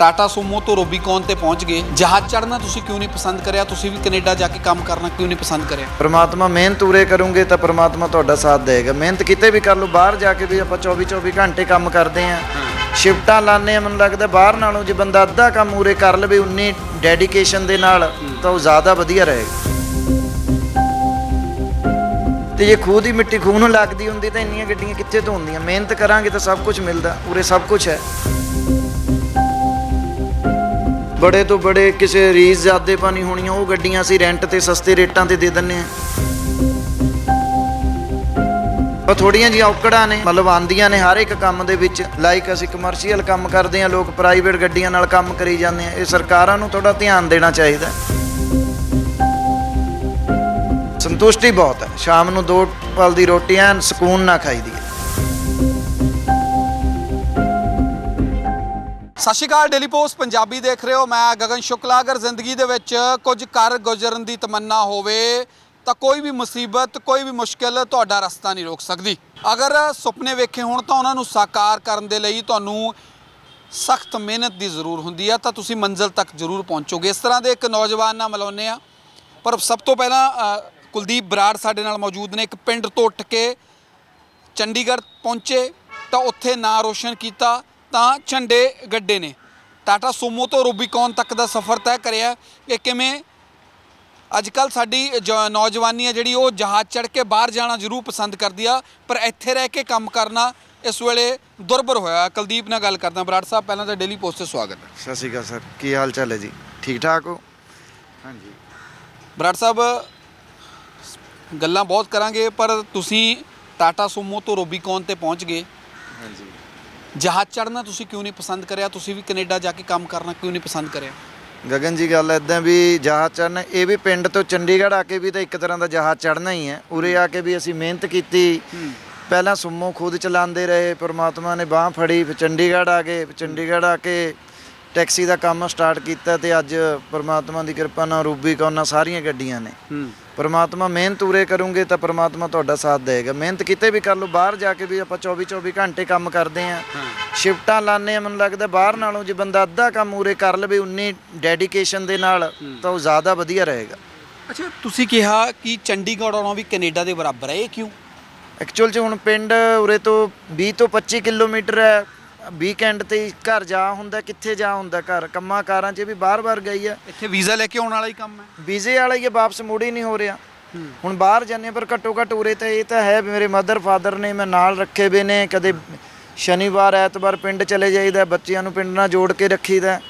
ਟਾਟਾ ਸੂਮੋ ਤੋਂ ਰੋਬੀਕੌਨ ਤੇ ਪਹੁੰਚ ਗਏ। ਜਹਾਜ਼ ਚੜ੍ਹਨਾ ਤੁਸੀਂ ਕਿਉਂ ਨਹੀਂ ਪਸੰਦ ਕਰਿਆ? ਤੁਸੀਂ ਵੀ ਕੈਨੇਡਾ ਜਾ ਕੇ ਕੰਮ ਕਰਨਾ ਕਿਉਂ ਨਹੀਂ ਪਸੰਦ ਕਰਿਆ? ਪ੍ਰਮਾਤਮਾ ਮਿਹਨਤ ਉਰੇ ਕਰੋਗੇ ਤਾਂ ਪ੍ਰਮਾਤਮਾ ਤੁਹਾਡਾ ਸਾਥ ਦੇਗਾ ਮਿਹਨਤ ਕਿਤੇ ਵੀ ਕਰ ਲਓ ਬਾਹਰ ਜਾ ਕੇ ਵੀ ਆਪਾਂ 24 24 ਘੰਟੇ ਕੰਮ ਕਰਦੇ ਆਂ ਸ਼ਿਫਟਾਂ ਲਾਣੇ ਆ ਮੈਨੂੰ ਲੱਗਦਾ ਬਾਹਰ ਨਾਲੋਂ ਜੇ ਬੰਦਾ ਅੱਧਾ ਕੰਮ ਉਰੇ ਕਰ ਲਵੇ ਉਨੀ ਡੈਡੀਕੇਸ਼ਨ ਦੇ ਨਾਲ ਤਾਂ ਉਹ ਜ਼ਿਆਦਾ ਵਧੀਆ ਰਹੇਗਾ। ਤੇ ਜੇ ਖੂਹ ਦੀ ਮਿੱਟੀ ਖੂਹ ਨੂੰ ਲੱਗਦੀ ਹੁੰਦੀ ਤਾਂ ਇੰਨੀਆਂ ਗੱਡੀਆਂ ਕਿੱਥੇ ਤੋਂ ਹੁੰਦੀਆਂ? ਮਿਹਨਤ ਕਰਾਂਗੇ ਤਾਂ ਸਭ ਕੁਝ ਮਿਲਦਾ। ਉਰੇ ਸਭ ਕੁਝ ਹੈ। ਬੜੇ ਤੋਂ ਬੜੇ ਕਿਸੇ ਰੀਸ ਜ਼ਿਆਦੇ ਪਾਣੀ ਹੋਣੀਆਂ, ਉਹ ਗੱਡੀਆਂ ਅਸੀਂ ਰੈਂਟ ਤੇ ਸਸਤੇ ਰੇਟਾਂ ਤੇ ਦੇ ਦਿੰਨੇ ਆ ਪਰ ਥੋੜੀਆਂ ਜਿਹੀਆਂ ਔਕੜਾਂ ਨੇ, ਮਤਲਬ ਆਂਦੀਆਂ ਨੇ ਹਰ ਇੱਕ ਕੰਮ ਦੇ ਵਿੱਚ। ਲਾਈਕ ਅਸੀਂ ਕਮਰਸ਼ੀਅਲ ਕੰਮ ਕਰਦੇ ਆ ਲੋਕ ਪ੍ਰਾਈਵੇਟ ਗੱਡੀਆਂ ਨਾਲ ਕੰਮ ਕਰੀ ਜਾਂਦੇ ਆ ਇਹ ਸਰਕਾਰਾਂ ਨੂੰ ਥੋੜਾ ਧਿਆਨ ਦੇਣਾ ਚਾਹੀਦਾ ਸੰਤੁਸ਼ਟੀ ਬਹੁਤ ਹੈ। ਸ਼ਾਮ ਨੂੰ ਦੋ ਪਲ ਦੀ ਰੋਟੀ ਐਨ ਸਕੂਨ ਨਾਲ ਖਾਈਦੀ ਹੈ। ਸਤਿ ਸ਼੍ਰੀ ਅਕਾਲ ਡੇਲੀ ਪੋਸਟ ਪੰਜਾਬੀ ਦੇਖ ਰਹੇ ਹੋ। ਮੈਂ ਗਗਨ ਸ਼ੁਕਲਾ। ਅਗਰ ਜ਼ਿੰਦਗੀ ਦੇ ਵਿੱਚ ਕੁਝ ਕਰ ਗੁਜ਼ਰਨ ਦੀ ਤਮੰਨਾ ਹੋਵੇ, ਤਾਂ ਕੋਈ ਵੀ ਮੁਸੀਬਤ, ਕੋਈ ਵੀ ਮੁਸ਼ਕਿਲ ਤੁਹਾਡਾ ਰਸਤਾ ਨਹੀਂ ਰੋਕ ਸਕਦੀ। ਅਗਰ ਸੁਪਨੇ ਵੇਖੇ ਹੋਣ, ਤਾਂ ਉਹਨਾਂ ਨੂੰ ਸਾਕਾਰ ਕਰਨ ਦੇ ਲਈ ਤੁਹਾਨੂੰ ਸਖਤ ਮਿਹਨਤ ਦੀ ਜ਼ਰੂਰ ਹੁੰਦੀ ਹੈ ਤਾਂ ਤੁਸੀਂ ਮੰਜ਼ਿਲ ਤੱਕ ਜ਼ਰੂਰ ਪਹੁੰਚੋਗੇ। ਇਸ ਤਰ੍ਹਾਂ ਦੇ ਇੱਕ ਨੌਜਵਾਨ ਨਾਲ ਮਿਲਾਉਂਦੇ ਆ ਪਰ ਸਭ ਤੋਂ ਪਹਿਲਾਂ ਕੁਲਦੀਪ ਬਰਾੜ ਸਾਡੇ ਨਾਲ ਮੌਜੂਦ ਨੇ। ਇੱਕ ਪਿੰਡ ਤੋਂ ਉੱਠ ਕੇ ਚੰਡੀਗੜ੍ਹ ਪਹੁੰਚੇ, ਤਾਂ ਉੱਥੇ ਨਾਂ ਰੋਸ਼ਨ ਕੀਤਾ। ਤਾਂ ਝੰਡੇ ਗੱਡੇ ਨੇ। ਟਾਟਾ ਸੂਮੋ ਤੋਂ ਰੂਬੀਕੌਨ ਤੱਕ ਦਾ ਸਫ਼ਰ ਤੈਅ ਕਰਿਆ ਇਹ ਕਿਵੇਂ ਅੱਜ ਕੱਲ ਸਾਡੀ ਨੌਜਵਾਨੀ ਹੈ ਜਿਹੜੀ ਉਹ ਜਹਾਜ਼ ਚੜ੍ਹ ਕੇ ਬਾਹਰ ਜਾਣਾ ਜ਼ਰੂਰ ਪਸੰਦ ਕਰਦੀ ਆ ਪਰ ਇੱਥੇ ਰਹਿ ਕੇ ਕੰਮ ਕਰਨਾ ਇਸ ਵੇਲੇ ਦੁਰਬਰ ਹੋਇਆ। ਕੁਲਦੀਪ ਨਾਲ ਗੱਲ ਕਰਦਾ ਬਰਾੜ ਸਾਹਿਬ ਪਹਿਲਾਂ ਤਾਂ ਡੇਲੀ ਪੋਸਟ ਤੇ ਸਵਾਗਤ ਹੈ। ਸਤਿ ਸ਼੍ਰੀ ਅਕਾਲ ਸਰ। ਕੀ ਹਾਲ ਚਾਲ ਹੈ ਜੀ? ਠੀਕ ਠਾਕ ਹੋ? ਹਾਂਜੀ। ਬਰਾੜ ਸਾਹਿਬ ਗੱਲਾਂ ਬਹੁਤ ਕਰਾਂਗੇ ਪਰ ਤੁਸੀਂ ਟਾਟਾ ਸੂਮੋ ਤੋਂ ਰੂਬੀਕੌਨ ਤੇ ਪਹੁੰਚ ਗਏ। ਹਾਂਜੀ। ਜਹਾਜ਼ ਚੜ੍ਹਨਾ ਤੁਸੀਂ ਕਿਉਂ ਨਹੀਂ ਪਸੰਦ ਕਰਿਆ? ਤੁਸੀਂ ਵੀ ਕੈਨੇਡਾ ਜਾ ਕੇ ਕੰਮ ਕਰਨਾ ਕਿਉਂ ਨਹੀਂ ਪਸੰਦ ਕਰਿਆ? ਗਗਨ ਜੀ ਗੱਲ ਐਦਾਂ ਵੀ ਜਹਾਜ਼ ਚੜ੍ਹਨਾ ਇਹ ਵੀ ਪਿੰਡ ਤੋਂ ਚੰਡੀਗੜ੍ਹ ਆ ਕੇ ਵੀ ਤਾਂ ਇੱਕ ਤਰ੍ਹਾਂ ਦਾ ਜਹਾਜ਼ ਚੜ੍ਹਨਾ ਹੀ ਹੈ। ਉਰੇ ਆ ਕੇ ਵੀ ਅਸੀਂ ਮਿਹਨਤ ਕੀਤੀ। ਪਹਿਲਾਂ ਸੁਮੋ ਖੁਦ ਚਲਾਉਂਦੇ ਰਹੇ ਪ੍ਰਮਾਤਮਾ ਨੇ ਬਾਹ ਫੜੀ ਫਿਰ ਚੰਡੀਗੜ੍ਹ ਆ ਗਏ ਫਿਰ ਚੰਡੀਗੜ੍ਹ ਆ ਕੇ ਟੈਕਸੀ ਦਾ ਕੰਮ ਸਟਾਰਟ ਕੀਤਾ ਤੇ ਅੱਜ ਪ੍ਰਮਾਤਮਾ ਦੀ ਕਿਰਪਾ ਨਾਲ ਰੂਬੀ ਕੌਨਾ ਸਾਰੀਆਂ ਗੱਡੀਆਂ ਨੇ। ਪਰਮਾਤਮਾ ਮਿਹਨਤ ਉਰੇ ਕਰੋਗੇ ਤਾਂ ਪਰਮਾਤਮਾ ਤੁਹਾਡਾ ਸਾਥ ਦੇਗਾ। ਮਿਹਨਤ ਕਿਤੇ ਵੀ ਕਰ ਲਓ ਬਾਹਰ ਜਾ ਕੇ ਵੀ ਆਪਾਂ 24 24 ਘੰਟੇ ਕੰਮ ਕਰਦੇ ਆਂ ਸ਼ਿਫਟਾਂ ਲਾਣੇ ਆ ਮੈਨੂੰ ਲੱਗਦਾ ਬਾਹਰ ਨਾਲੋਂ ਜੇ ਬੰਦਾ ਅੱਧਾ ਕੰਮ ਉਰੇ ਕਰ ਲਵੇ ਉਨੀ ਡੈਡੀਕੇਸ਼ਨ ਦੇ ਨਾਲ ਤਾਂ ਉਹ ਜ਼ਿਆਦਾ ਵਧੀਆ ਰਹੇਗਾ। ਅੱਛਾ ਤੁਸੀਂ ਕਿਹਾ ਕਿ ਚੰਡੀਗੜ੍ਹ ਆਉਣਾ ਵੀ ਕੈਨੇਡਾ ਦੇ ਬਰਾਬਰ ਹੈ ਇਹ ਕਿਉਂ? ਐਕਚੁਅਲ 'ਚ ਹੁਣ ਪਿੰਡ ਉਰੇ ਤੋਂ 20 ਤੋਂ 25 ਕਿਲੋਮੀਟਰ ਹੈ। ਵੀਕਐਂਡ ਤੇ ਹੀ ਘਰ ਜਾ ਹੁੰਦਾ ਕਿੱਥੇ ਜਾ ਹੁੰਦਾ ਘਰ? ਕੰਮਾਂ ਕਾਰਾਂ 'ਚ ਵੀ ਬਾਰ-ਬਾਰ ਗਈ ਆ। ਇੱਥੇ ਵੀਜ਼ਾ ਲੈ ਕੇ ਆਉਣ ਵਾਲਾ ਹੀ ਕੰਮ ਹੈ। ਵੀਜ਼ੇ ਵਾਲਾ ਹੀ ਵਾਪਸ ਮੁੜ ਹੀ ਨਹੀਂ ਹੋ ਰਿਹਾ। ਹੁਣ ਬਾਹਰ ਜਾਂਦੇ ਹਾਂ, ਪਰ ਘੱਟੋ ਘੱਟ ਉਰੇ ਤਾਂ ਇਹ ਤਾਂ ਹੈ ਵੀ ਮੇਰੇ ਮਦਰ ਫਾਦਰ ਨੇ ਮੈਂ ਨਾਲ ਰੱਖੇ ਵੇ ਨੇ ਕਦੇ ਸ਼ਨੀਵਾਰ ਐਤਵਾਰ ਪਿੰਡ ਚਲੇ ਜਾਈਦਾ ਬੱਚਿਆਂ ਨੂੰ ਪਿੰਡ ਨਾਲ ਜੋੜ ਕੇ ਰੱਖੀਦਾ।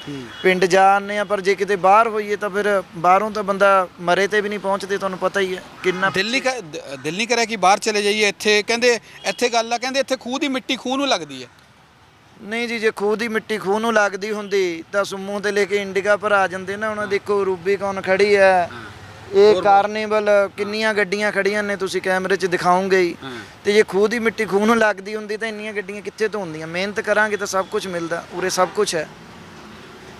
ਪਿੰਡ ਜਾਂਦੇ ਆ ਪਰ ਜੇ ਕਿਤੇ ਬਾਹਰ ਹੋਈਏ ਤਾਂ ਫਿਰ ਬਾਹਰੋਂ ਤਾਂ ਬੰਦਾ ਮਰੇ ਤੇ ਵੀ ਨਹੀਂ ਪਹੁੰਚਦੇ ਤੁਹਾਨੂੰ ਪਤਾ ਹੀ ਹੈ। ਕਿੰਨਾ ਦਿਲ ਨਹੀਂ ਕਰ- ਦ- ਦਿਲ ਨਹੀਂ ਕਰਿਆ ਕਿ ਬਾਹਰ ਚਲੇ ਜਾਈਏ ਇੱਥੇ? ਕਹਿੰਦੇ ਇੱਥੇ ਗੱਲ ਆ ਕਹਿੰਦੇ ਇੱਥੇ ਖੂਹ ਦੀ ਮਿੱਟੀ ਖੂਹ ਨੂੰ ਲੱਗਦੀ ਹੈ। ਨਹੀਂ ਜੀ ਜੇ ਖੂਹ ਦੀ ਮਿੱਟੀ ਖੂਹ ਨੂੰ ਲੱਗਦੀ ਹੁੰਦੀ ਤਾਂ ਸੁਮੂ ਤੇ ਲੈ ਕੇ ਇੰਡੀਗਾ ਪਰ ਆ ਜਾਂਦੇ ਨਾ ਉਹਨਾਂ ਦੇਖੋ ਰੂਬੀ ਕੌਣ ਖੜੀ ਹੈ? ਇਹ ਕਾਰਨੀਵਲ ਕਿੰਨੀਆਂ ਗੱਡੀਆਂ ਖੜੀਆਂ ਨੇ ਤੁਸੀਂ ਕੈਮਰੇ 'ਚ ਦਿਖਾਓਗੇ ਹੀ। ਤੇ ਜੇ ਖੂਹ ਦੀ ਮਿੱਟੀ ਖੂਹ ਨੂੰ ਲੱਗਦੀ ਹੁੰਦੀ ਤਾਂ ਇੰਨੀਆਂ ਗੱਡੀਆਂ ਕਿੱਥੇ ਤੋਂ ਹੁੰਦੀਆਂ? ਮਿਹਨਤ ਕਰਾਂਗੇ ਤਾਂ ਸਭ ਕੁਝ ਮਿਲਦਾ ਉਰੇ ਸਭ ਕੁਝ ਹੈ।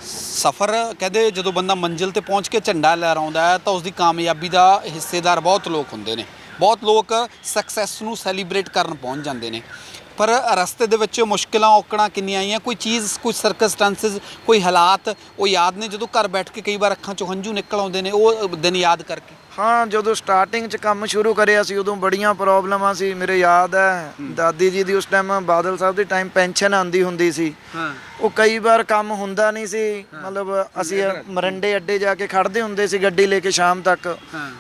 ਸਫ਼ਰ ਕਹਿੰਦੇ ਜਦੋਂ ਬੰਦਾ ਮੰਜ਼ਿਲ ਤੇ ਪਹੁੰਚ ਕੇ ਝੰਡਾ ਲਹਿਰਾਉਂਦਾ ਹੈ ਤਾਂ ਉਸ ਦੀ ਕਾਮਯਾਬੀ ਦਾ ਹਿੱਸੇਦਾਰ ਬਹੁਤ ਲੋਕ ਹੁੰਦੇ ਨੇ। ਬਹੁਤ ਲੋਕ ਸਕਸੈਸ ਨੂੰ ਸੈਲੀਬ੍ਰੇਟ ਕਰਨ ਪਹੁੰਚ ਜਾਂਦੇ ਨੇ। ਪਰ ਰਸਤੇ ਦੇ ਵਿੱਚ ਮੁਸ਼ਕਲਾਂ ਔਕੜਾਂ ਕਿੰਨੀਆਂ ਆਈਆਂ? ਕੋਈ ਚੀਜ਼ ਕੋਈ ਸਰਕਸਟੈਂਸਸ ਕੋਈ ਹਾਲਾਤ ਉਹ ਯਾਦ ਨੇ ਜਦੋਂ ਘਰ ਬੈਠ ਕੇ ਕਈ ਵਾਰ ਅੱਖਾਂ ਚੋਂ ਹੰਝੂ ਨਿਕਲ ਆਉਂਦੇ ਨੇ ਉਹ ਦਿਨ ਯਾਦ ਕਰਕੇ? ਹਾਂ ਜਦੋਂ ਸਟਾਰਟਿੰਗ 'ਚ ਕੰਮ ਸ਼ੁਰੂ ਕਰਿਆ ਸੀ ਉਦੋਂ ਬੜੀਆਂ ਪ੍ਰੋਬਲਮਾਂ ਸੀ ਮੇਰੇ ਯਾਦ ਹੈ। ਦਾਦੀ ਜੀ ਦੀ ਉਸ ਟਾਈਮ ਬਾਦਲ ਸਾਹਿਬ ਦੇ ਟਾਈਮ ਪੈਨਸ਼ਨ ਆਂਦੀ ਹੁੰਦੀ ਸੀ। ਹਾਂ। ਉਹ ਕਈ ਵਾਰ ਕੰਮ ਹੁੰਦਾ ਨਹੀਂ ਸੀ। ਮਤਲਬ ਅਸੀਂ ਮਰੰਡੇ ਅੱਡੇ ਜਾ ਕੇ ਖੜਦੇ ਹੁੰਦੇ ਸੀ ਗੱਡੀ ਲੈ ਕੇ ਸ਼ਾਮ ਤੱਕ।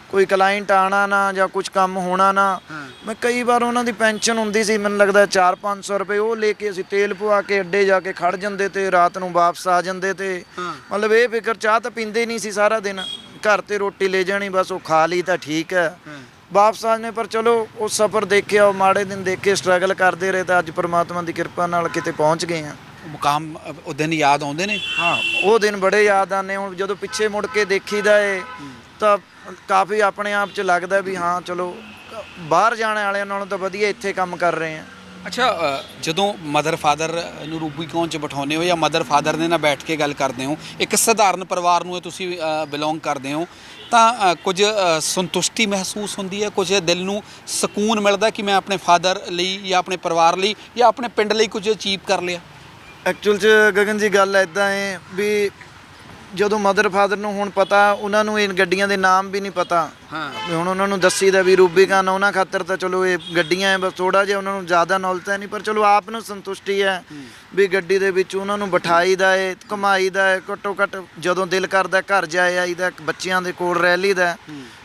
ਕੋਈ ਕਲਾਇੰਟ ਆਣਾ ਨਾ ਜਾਂ ਕੁਝ ਕੰਮ ਹੋਣਾ ਨਾ। ਮੈਂ ਕਈ ਵਾਰ ਉਹਨਾਂ ਦੀ ਪੈਨਸ਼ਨ ਹੁੰਦੀ ਸੀ ਮੈਨੂੰ ਲੱਗਦਾ 4-500 ਰੁਪਏ ਉਹ ਲੈ ਕੇ ਅਸੀਂ ਤੇਲ ਪਵਾ ਕੇ ਅੱਡੇ ਜਾ ਕੇ ਖੜ ਜਾਂਦੇ ਤੇ ਰਾਤ ਨੂੰ ਵਾਪਸ ਆ ਜਾਂਦੇ ਤੇ। ਮਤਲਬ ਇਹ ਫਿਕਰ ਚਾਹ ਤਾਂ ਪੀਂਦੇ ਨਹੀਂ ਸੀ ਸਾਰਾ ਦਿਨ। ਘਰ ਤੇ ਰੋਟੀ ਲੈ ਜਾਣੀ ਬਸ ਉਹ ਖਾ ਲਈ ਤਾਂ ਠੀਕ ਹੈ। ਵਾਪਸ ਆਨੇ ਪਰ ਚਲੋ ਉਹ ਸਫ਼ਰ ਦੇਖਿਆ ਉਹ ਮਾੜੇ ਦਿਨ ਦੇਖੇ ਸਟਰਗਲ ਕਰਦੇ ਰਹੇ ਤਾਂ ਅੱਜ ਪ੍ਰਮਾਤਮਾ ਦੀ ਕਿਰਪਾ ਨਾਲ ਕਿਤੇ ਪਹੁੰਚ ਗਏ ਆ ਮੁਕਾਮ ਉਹ ਦਿਨ ਯਾਦ ਆਉਂਦੇ ਨੇ? ਹਾਂ ਉਹ ਦਿਨ ਬੜੇ ਯਾਦ ਆਨੇ ਹੁਣ ਜਦੋਂ ਪਿੱਛੇ ਮੁੜ ਕੇ ਦੇਖੀਦਾ ਏ ਤਾਂ ਕਾਫੀ ਆਪਣੇ ਆਪ 'ਚ ਲੱਗਦਾ ਵੀ ਹਾਂ ਚਲੋ ਬਾਹਰ ਜਾਣ ਵਾਲਿਆਂ ਨਾਲੋਂ ਤਾਂ ਵਧੀਆ ਇੱਥੇ ਕੰਮ ਕਰ ਰਹੇ ਆ। ਅੱਛਾ ਅ, ਜਦੋਂ ਮਦਰ ਫਾਦਰ ਨੂੰ ਰੂਬੀਕੌਨ ਚ ਬਿਠਾਉਂਦੇ ਹੋ ਜਾਂ ਮਦਰ ਫਾਦਰ ਦੇ ਨਾਲ ਬੈਠ ਕੇ ਗੱਲ ਕਰਦੇ ਹੋ ਇੱਕ ਸਧਾਰਨ ਪਰਿਵਾਰ ਨੂੰ ਇਹ ਤੁਸੀਂ ਬਿਲੋਂਗ ਕਰਦੇ ਹੋ ਤਾਂ ਅ, ਕੁਝ ਅ, ਸੰਤੁਸ਼ਟੀ ਮਹਿਸੂਸ ਹੁੰਦੀ ਹੈ? ਕੁਝ ਦਿਲ ਨੂੰ ਸਕੂਨ ਮਿਲਦਾ ਕਿ ਮੈਂ ਆਪਣੇ ਫਾਦਰ ਲਈ ਜਾਂ ਆਪਣੇ ਪਰਿਵਾਰ ਲਈ ਜਾਂ ਆਪਣੇ ਪਿੰਡ ਲਈ ਕੁਝ ਅਚੀਵ ਕਰ ਲਿਆ? ਐਕਚੁਅਲ ਚ ਗਗਨ ਜੀ ਗੱਲ ਐਦਾਂ ਹੈ ਵੀ ਜਦੋਂ ਮਦਰ ਫਾਦਰ ਨੂੰ ਹੁਣ ਪਤਾ ਉਹਨਾਂ ਨੂੰ ਇਹ ਗੱਡੀਆਂ ਦੇ ਨਾਮ ਵੀ ਨਹੀਂ ਪਤਾ। ਹਾਂ। ਵੀ ਹੁਣ ਉਹਨਾਂ ਨੂੰ ਦੱਸੀਦਾ ਵੀ ਰੂਬੀਕਾਨ ਉਹਨਾਂ ਖਾਤਰ ਤਾਂ ਚਲੋ ਇਹ ਗੱਡੀਆਂ ਹੈ ਬਸ ਥੋੜਾ ਜਿਹਾ ਉਹਨਾਂ ਨੂੰ ਜ਼ਿਆਦਾ ਨੌਲੇਜ ਤਾਂ ਨਹੀਂ ਪਰ ਚਲੋ ਆਪ ਨੂੰ ਸੰਤੁਸ਼ਟੀ ਹੈ। ਵੀ ਗੱਡੀ ਦੇ ਵਿੱਚ ਉਹਨਾਂ ਨੂੰ ਬਿਠਾਈਦਾ ਹੈ ਘੁਮਾਈਦਾ ਹੈ ਘੱਟੋ ਘੱਟ ਜਦੋਂ ਦਿਲ ਕਰਦਾ ਘਰ ਜਾਏ ਆਈਦਾ ਬੱਚਿਆਂ ਦੇ ਕੋਲ ਰਹਿ ਲਈਦਾ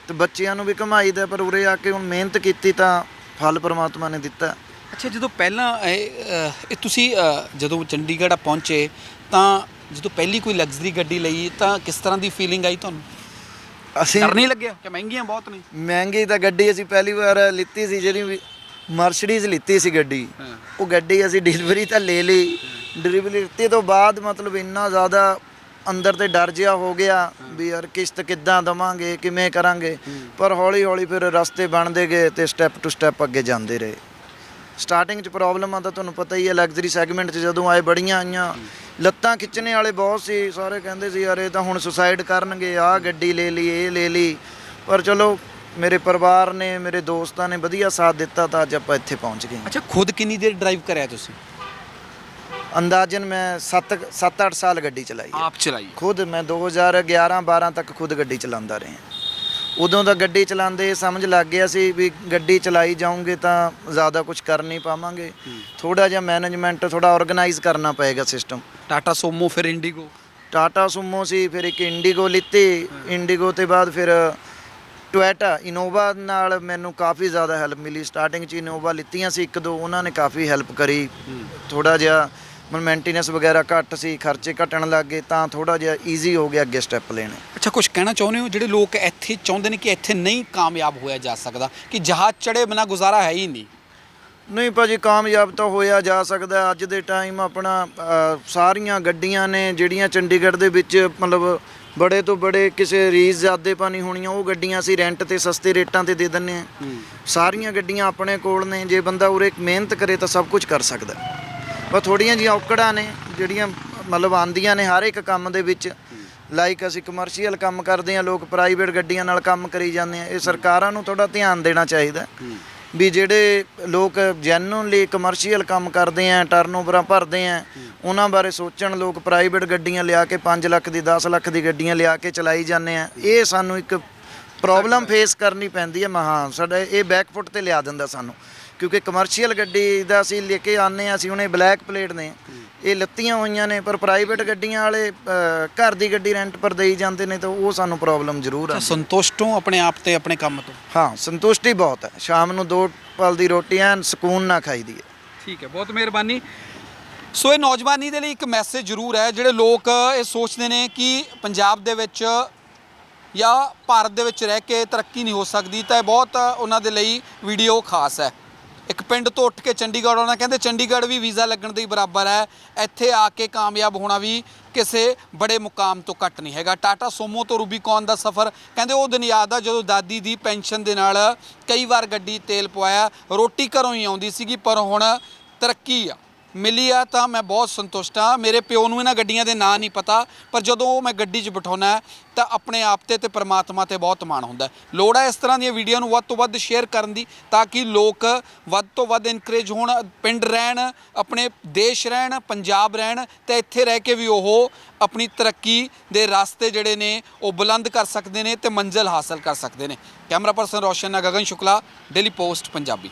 ਤੇ ਬੱਚਿਆਂ ਨੂੰ ਵੀ ਘੁਮਾਈਦਾ ਪਰ ਉਰੇ ਆ ਕੇ ਹੁਣ ਮਿਹਨਤ ਕੀਤੀ ਤਾਂ ਫਲ ਪ੍ਰਮਾਤਮਾ ਨੇ ਦਿੱਤਾ। ਅੱਛਾ ਜਦੋਂ ਪਹਿਲਾਂ ਇਹ ਤੁਸੀਂ ਅ, ਜਦੋਂ ਚੰਡੀਗੜ੍ਹ ਪਹੁੰਚੇ ਤਾਂ ਜਦੋਂ ਪਹਿਲੀ ਕੋਈ ਲਗਜ਼ਰੀ ਗੱਡੀ ਲਈ ਤਾਂ ਕਿਸ ਤਰ੍ਹਾਂ ਦੀ ਫੀਲਿੰਗ ਆਈ ਤੁਹਾਨੂੰ? ਅਸੀਂ ਡਰ ਨਹੀਂ ਲੱਗਿਆ ਕਿ ਮਹਿੰਗੀਆਂ ਬਹੁਤ ਨੇ? ਮਹਿੰਗੀ ਤਾਂ ਗੱਡੀ ਅਸੀਂ ਪਹਿਲੀ ਵਾਰ ਲਿੱਤੀ ਸੀ ਜਿਹੜੀ ਵੀ ਮਰਸੀਡੀਜ਼ ਲਿੱਤੀ ਸੀ ਗੱਡੀ। ਉਹ ਗੱਡੀ ਅਸੀਂ ਡਿਲੀਵਰੀ ਤਾਂ ਲੈ ਲਈ। ਡਿਲੀਵਰੀ ਲਿੱਤੀ ਤੋਂ ਬਾਅਦ ਮਤਲਬ ਇੰਨਾ ਜ਼ਿਆਦਾ ਅੰਦਰ ਤੇ ਡਰ ਜਿਹਾ ਹੋ ਗਿਆ ਵੀ ਯਾਰ ਕਿਸ਼ਤ ਕਿੱਦਾਂ ਦਵਾਂਗੇ ਕਿਵੇਂ ਕਰਾਂਗੇ। ਪਰ ਹੌਲੀ ਹੌਲੀ ਫਿਰ ਰਸਤੇ ਬਣਦੇ ਗਏ ਤੇ ਸਟੈਪ ਟੂ ਸਟੈਪ ਅੱਗੇ ਜਾਂਦੇ ਰਹੇ। ਸਟਾਰਟਿੰਗ 'ਚ ਪ੍ਰੋਬਲਮਾਂ ਤਾਂ ਤੁਹਾਨੂੰ ਪਤਾ ਹੀ ਹੈ ਲਗਜ਼ਰੀ ਸੈਗਮੈਂਟ 'ਚ ਜਦੋਂ ਆਏ ਬੜੀਆਂ ਆਈਆਂ। ਲੱਤਾਂ ਖਿੱਚਣੇ ਵਾਲੇ ਬਹੁਤ ਸੀ ਸਾਰੇ ਕਹਿੰਦੇ ਸੀ ਯਾਰ ਇਹ ਤਾਂ ਹੁਣ ਸੁਸਾਈਡ ਕਰਨਗੇ ਆਹ ਗੱਡੀ ਲੈ ਲਈ ਇਹ ਲੈ ਲਈ। ਪਰ ਚਲੋ ਮੇਰੇ ਪਰਿਵਾਰ ਨੇ ਮੇਰੇ ਦੋਸਤਾਂ ਨੇ ਵਧੀਆ ਸਾਥ ਦਿੱਤਾ ਤਾਂ ਅੱਜ ਆਪਾਂ ਇੱਥੇ ਪਹੁੰਚ ਗਏ ਅੱਛਾ ਖੁਦ ਕਿੰਨੀ ਦੇਰ ਡਰਾਈਵ ਕਰਿਆ ਤੁਸੀਂ? ਅੰਦਾਜ਼ਨ ਮੈਂ 7 7-8 ਸਾਲ ਗੱਡੀ ਚਲਾਈ ਹੈ। ਆਪ ਚਲਾਈ ਖੁਦ ਮੈਂ 2011-12 ਤੱਕ ਖੁਦ ਗੱਡੀ ਚਲਾਉਂਦਾ ਰਿਹਾ। ਉਦੋਂ ਦਾ ਗੱਡੀ ਚਲਾਉਂਦੇ ਸਮਝ ਲੱਗ ਗਿਆ ਸੀ ਵੀ ਗੱਡੀ ਚਲਾਈ ਜਾਊਂਗੇ ਤਾਂ ਜ਼ਿਆਦਾ ਕੁਝ ਕਰ ਨਹੀਂ ਪਾਵਾਂਗੇ। ਥੋੜਾ ਜਿਹਾ ਮੈਨੇਜਮੈਂਟ ਥੋੜਾ ਆਰਗੇਨਾਈਜ਼ ਕਰਨਾ ਪਏਗਾ ਸਿਸਟਮ ਟਾਟਾ ਸੋਮੋ ਫਿਰ ਇੰਡੀਗੋ? ਟਾਟਾ ਸੁਮੋ ਸੀ ਫਿਰ ਇੱਕ ਇੰਡੀਗੋ ਲਿੱਤੀ। ਇੰਡੀਗੋ ਤੇ ਬਾਅਦ ਫਿਰ ਟੋਇਟਾ ਇਨੋਵਾ ਨਾਲ ਮੈਨੂੰ ਕਾਫੀ ਜ਼ਿਆਦਾ ਹੈਲਪ ਮਿਲੀ। ਸਟਾਰਟਿੰਗ ਚ ਇਨੋਵਾ ਲਿੱਤੀਆਂ ਸੀ ਇੱਕ ਦੋ ਉਹਨਾਂ ਨੇ ਕਾਫੀ ਹੈਲਪ ਕਰੀ। ਥੋੜਾ ਜਿਹਾ ਮੇਨਟੇਨੈਂਸ ਵਗੈਰਾ ਘੱਟ ਸੀ ਖਰਚੇ ਘਟਣ ਲੱਗ ਗਏ ਤਾਂ ਥੋੜਾ ਜਿਹਾ ਈਜ਼ੀ ਹੋ ਗਿਆ ਅੱਗੇ ਸਟੈਪ ਲੈਣੇ। ਅੱਛਾ ਕੁਝ ਕਹਿਣਾ ਚਾਹੁੰਦੇ ਹੋ? ਜਿਹੜੇ ਲੋਕ ਇੱਥੇ ਚਾਹੁੰਦੇ ਨੇ ਕਿ ਇੱਥੇ ਨਹੀਂ ਕਾਮਯਾਬ ਹੋਇਆ ਜਾ ਸਕਦਾ ਕਿ ਜਹਾਜ਼ ਚੜੇ ਬਿਨਾ ਗੁਜ਼ਾਰਾ ਹੈ ਹੀ ਨਹੀਂ? ਨਹੀਂ ਭਾਜੀ ਕਾਮਯਾਬ ਤਾਂ ਹੋਇਆ ਜਾ ਸਕਦਾ। ਅੱਜ ਦੇ ਟਾਈਮ ਆਪਣਾ ਸਾਰੀਆਂ ਗੱਡੀਆਂ ਨੇ ਜਿਹੜੀਆਂ ਚੰਡੀਗੜ੍ਹ ਦੇ ਵਿੱਚ ਮਤਲਬ ਬੜੇ ਤੋਂ ਬੜੇ ਕਿਸੇ ਰੀਸ ਜ਼ਿਆਦੇ ਪਾਣੀ ਹੋਣੀਆਂ ਉਹ ਗੱਡੀਆਂ ਅਸੀਂ ਰੈਂਟ ਤੇ ਸਸਤੇ ਰੇਟਾਂ ਤੇ ਦੇ ਦਿੰਨੇ ਆ ਸਾਰੀਆਂ ਗੱਡੀਆਂ ਆਪਣੇ ਕੋਲ ਨੇ ਜੇ ਬੰਦਾ ਉਰੇ ਮਿਹਨਤ ਕਰੇ ਤਾਂ ਸਭ ਕੁਝ ਕਰ ਸਕਦਾ ਪਰ ਥੋੜੀਆਂ ਜਿਹੀਆਂ ਔਕੜਾਂ ਨੇ, ਜਿਹੜੀਆਂ ਮਤਲਬ ਆਂਦੀਆਂ ਨੇ ਹਰ ਇੱਕ ਕੰਮ ਦੇ ਵਿੱਚ। ਲਾਈਕ ਅਸੀਂ ਕਮਰਸ਼ੀਅਲ ਕੰਮ ਕਰਦੇ ਆ ਲੋਕ ਪ੍ਰਾਈਵੇਟ ਗੱਡੀਆਂ ਨਾਲ ਕੰਮ ਕਰੀ ਜਾਂਦੇ ਆ। ਇਹ ਸਰਕਾਰਾਂ ਨੂੰ ਥੋੜਾ ਧਿਆਨ ਦੇਣਾ ਚਾਹੀਦਾ। ਵੀ ਜਿਹੜੇ ਲੋਕ ਜੈਨੂਨਲੀ ਕਮਰਸ਼ੀਅਲ ਕੰਮ ਕਰਦੇ ਆ ਟਰਨਓਵਰਾਂ ਭਰਦੇ ਆ, ਉਹਨਾਂ ਬਾਰੇ ਸੋਚਣ, ਲੋਕ ਪ੍ਰਾਈਵੇਟ ਗੱਡੀਆਂ ਲਿਆ ਕੇ 5 ਲੱਖ ਦੀ 10 ਲੱਖ ਦੀ ਗੱਡੀਆਂ ਲਿਆ ਕੇ ਚਲਾਈ ਜਾਂਦੇ ਆ। ਇਹ ਸਾਨੂੰ ਇੱਕ ਪ੍ਰੋਬਲਮ ਫੇਸ ਕਰਨੀ ਪੈਂਦੀ ਹੈ ਮਹਾਂ ਸਾਡਾ ਇਹ ਬੈਕਫੁੱਟ ਤੇ ਲਿਆ ਦਿੰਦਾ ਸਾਨੂੰ। ਕਿਉਂਕਿ ਕਮਰਸ਼ੀਅਲ ਗੱਡੀ ਦਾ ਅਸੀਂ ਲੈ ਕੇ ਆਨੇ ਆ ਅਸੀਂ ਉਹਨੇ ਬਲੈਕ ਪਲੇਟ ਨੇ। ਇਹ ਲੱਤੀਆਂ ਹੋਈਆਂ ਨੇ ਪਰ ਪ੍ਰਾਈਵੇਟ ਗੱਡੀਆਂ ਵਾਲੇ ਘਰ ਦੀ ਗੱਡੀ ਰੈਂਟ ਪਰ ਦੇਈ ਜਾਂਦੇ ਨੇ ਤਾਂ ਉਹ ਸਾਨੂੰ ਪ੍ਰੋਬਲਮ ਜ਼ਰੂਰ ਆ ਸੰਤੁਸ਼ਟ ਹੋ ਆਪਣੇ ਆਪ ਤੇ ਆਪਣੇ ਕੰਮ ਤੋਂ? ਹਾਂ ਸੰਤੁਸ਼ਟੀ ਬਹੁਤ ਹੈ। ਸ਼ਾਮ ਨੂੰ ਦੋ ਪਲ ਦੀ ਰੋਟੀ ਐਨ ਸਕੂਨ ਨਾਲ ਖਾਈਦੀ ਹੈ। ਠੀਕ ਹੈ ਬਹੁਤ ਮਿਹਰਬਾਨੀ। ਸੋ ਇਹ ਨੌਜਵਾਨੀ ਦੇ ਲਈ ਇੱਕ ਮੈਸੇਜ ਜ਼ਰੂਰ ਹੈ ਜਿਹੜੇ ਲੋਕ ਇਹ ਸੋਚਦੇ ਨੇ ਕਿ ਪੰਜਾਬ ਦੇ ਵਿੱਚ ਜਾਂ ਭਾਰਤ ਦੇ ਵਿੱਚ ਰਹਿ ਕੇ ਤਰੱਕੀ ਨਹੀਂ ਹੋ ਸਕਦੀ ਤਾਂ ਇਹ ਬਹੁਤ ਉਹਨਾਂ ਦੇ ਲਈ ਵੀਡੀਓ ਖਾਸ ਹੈ। ਇੱਕ ਪਿੰਡ ਤੋਂ ਉੱਠ ਕੇ ਚੰਡੀਗੜ੍ਹ ਆਉਣਾ, ਕਹਿੰਦੇ ਚੰਡੀਗੜ੍ਹ ਵੀ ਵੀਜ਼ਾ ਲੱਗਣ ਦੇ ਬਰਾਬਰ ਹੈ। ਇੱਥੇ ਆ ਕੇ ਕਾਮਯਾਬ ਹੋਣਾ ਵੀ ਕਿਸੇ ਬੜੇ ਮੁਕਾਮ ਤੋਂ ਘੱਟ ਨਹੀਂ ਹੈਗਾ। ਟਾਟਾ ਸੋਮੋ ਤੋਂ ਰੂਬੀਕੌਨ ਦਾ ਸਫ਼ਰ, ਕਹਿੰਦੇ ਉਹ ਦਿਨ ਯਾਦ ਆ ਜਦੋਂ ਦਾਦੀ ਦੀ ਪੈਨਸ਼ਨ ਦੇ ਨਾਲ ਕਈ ਵਾਰ ਗੱਡੀ ਤੇਲ ਪਵਾਇਆ, ਰੋਟੀ ਘਰੋਂ ਹੀ ਆਉਂਦੀ ਸੀਗੀ, ਪਰ ਹੁਣ ਤਰੱਕੀ ਆ। ਮਿਲੀ ਆ ਤਾਂ ਮੈਂ ਬਹੁਤ ਸੰਤੁਸ਼ਟ ਆ। ਮੇਰੇ ਪਿਓ ਨੂੰ ਇਹਨਾਂ ਗੱਡੀਆਂ ਦੇ ਨਾਂ ਨਹੀਂ ਪਤਾ, ਪਰ ਜਦੋਂ ਉਹ ਮੈਂ ਗੱਡੀ 'ਚ ਬਿਠਾਉਣਾ ਤਾਂ ਆਪਣੇ ਆਪ ਤੇ ਤੇ ਪ੍ਰਮਾਤਮਾ ਤੇ ਬਹੁਤ ਮਾਣ ਹੁੰਦਾ ਲੋੜ ਹੈ ਇਸ ਤਰ੍ਹਾਂ ਦੀਆਂ ਵੀਡੀਓ ਨੂੰ ਵੱਧ ਤੋਂ ਵੱਧ ਸ਼ੇਅਰ ਕਰਨ ਦੀ, ਤਾਂ ਕਿ ਲੋਕ ਵੱਧ ਤੋਂ ਵੱਧ ਇਨਕਰੇਜ ਹੋਣ, ਪਿੰਡ ਰਹਿਣ, ਆਪਣੇ ਦੇਸ਼ ਰਹਿਣ, ਪੰਜਾਬ ਰਹਿਣ, ਤੇ ਇੱਥੇ ਰਹਿ ਕੇ ਵੀ ਉਹ ਆਪਣੀ ਤਰੱਕੀ ਦੇ ਰਸਤੇ ਜਿਹੜੇ ਨੇ, ਉਹ ਬੁਲੰਦ ਕਰ ਸਕਦੇ ਨੇ ਤੇ ਮੰਜ਼ਿਲ ਹਾਸਲ ਕਰ ਸਕਦੇ ਨੇ। ਕੈਮਰਾ ਪਰਸਨ ਰੋਸ਼ਨ ਨਾਲ ਗਗਨ ਸ਼ੁਕਲਾ ਡੇਲੀ ਪੋਸਟ ਪੰਜਾਬੀ।